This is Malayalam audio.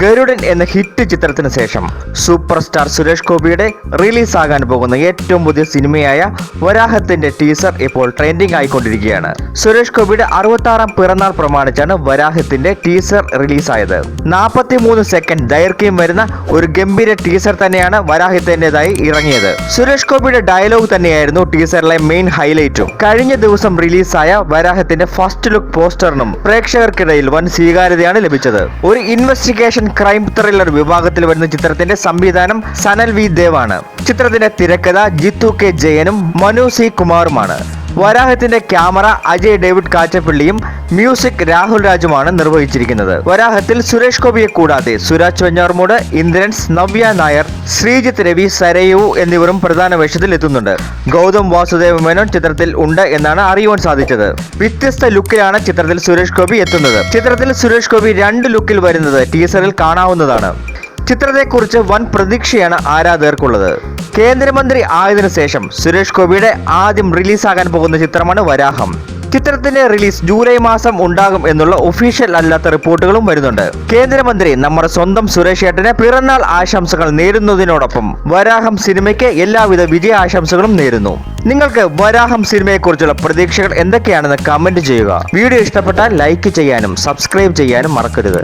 ഗരുഡൻ എന്ന ഹിറ്റ് ചിത്രത്തിന് ശേഷം സൂപ്പർ സ്റ്റാർ സുരേഷ് ഗോപിയുടെ റിലീസാകാൻ പോകുന്ന ഏറ്റവും പുതിയ സിനിമയായ വരാഹത്തിന്റെ ടീസർ ഇപ്പോൾ ട്രെൻഡിംഗ് ആയിക്കൊണ്ടിരിക്കുകയാണ്. സുരേഷ് ഗോപിയുടെ അറുപത്താറാം പിറന്നാൾ പ്രമാണിച്ചാണ് വരാഹത്തിന്റെ ടീസർ റിലീസായത്. നാൽപ്പത്തി മൂന്ന് സെക്കൻഡ് ദൈർഘ്യം വരുന്ന ഒരു ഗംഭീര ടീസർ തന്നെയാണ് വരാഹത്തിന്റെതായി ഇറങ്ങിയത്. സുരേഷ് ഗോപിയുടെ ഡയലോഗ് തന്നെയായിരുന്നു ടീസറിലെ മെയിൻ ഹൈലൈറ്റും. കഴിഞ്ഞ ദിവസം റിലീസായ വരാഹത്തിന്റെ ഫസ്റ്റ് ലുക്ക് പോസ്റ്ററിനും പ്രേക്ഷകർക്കിടയിൽ വൻ സ്വീകാര്യതയാണ് ലഭിച്ചത്. ഒരു ഇൻവെസ്റ്റിഗേഷൻ ക്രൈം ത്രില്ലർ വിഭാഗത്തിൽ വരുന്ന ചിത്രത്തിന്റെ സംവിധാനം സനൽ വി ദേവാണ്. ചിത്രത്തിന്റെ തിരക്കഥ ജിത്തു കെ ജയനും മനു സി കുമാറുമാണ്. വരാഹത്തിന്റെ ക്യാമറ അജയ് ഡേവിഡ് കാച്ചപ്പള്ളിയും മ്യൂസിക് രാഹുൽ രാജുമാണ് നിർവഹിച്ചിരിക്കുന്നത്. വരാഹത്തിൽ സുരേഷ് ഗോപിയെ കൂടാതെ സുരാജ് വെഞ്ഞാർമൂട് ഇന്ദ്രൻസ് നവ്യ നായർ ശ്രീജിത്ത് രവി സരയു എന്നിവരും പ്രധാന വേഷത്തിൽ എത്തുന്നുണ്ട്. ഗൗതം വാസുദേവ മേനോൻ ചിത്രത്തിൽ ഉണ്ട് എന്നാണ് അറിയുവാൻ സാധിച്ചത്. വ്യത്യസ്ത ലുക്കിലാണ് ചിത്രത്തിൽ സുരേഷ് ഗോപി എത്തുന്നത്. ചിത്രത്തിൽ സുരേഷ് ഗോപി രണ്ട് ലുക്കിൽ വരുന്നത് ടീസറിൽ കാണാവുന്നതാണ്. ചിത്രത്തെക്കുറിച്ച് വൻ പ്രതീക്ഷയാണ് ആരാധകർക്കുള്ളത്. കേന്ദ്രമന്ത്രി ആയതിനു ശേഷം സുരേഷ് ഗോപിയുടെ ആദ്യം റിലീസാകാൻ പോകുന്ന ചിത്രമാണ് വരാഹം. ചിത്രത്തിന്റെ റിലീസ് ജൂലൈ മാസം ഉണ്ടാകും എന്നുള്ള ഒഫീഷ്യൽ അല്ലാത്ത റിപ്പോർട്ടുകളും വരുന്നുണ്ട്. കേന്ദ്രമന്ത്രി നമ്മുടെ സ്വന്തം സുരേഷ് ഏട്ടന് പിറന്നാൾ ആശംസകൾ നേരുന്നതിനോടൊപ്പം വരാഹം സിനിമയ്ക്ക് എല്ലാവിധ വിജയ ആശംസകളും നേരുന്നു. നിങ്ങൾക്ക് വരാഹം സിനിമയെക്കുറിച്ചുള്ള പ്രതീക്ഷകൾ എന്തൊക്കെയാണെന്ന് കമന്റ് ചെയ്യുക. വീഡിയോ ഇഷ്ടപ്പെട്ടാൽ ലൈക്ക് ചെയ്യാനും സബ്സ്ക്രൈബ് ചെയ്യാനും മറക്കരുത്.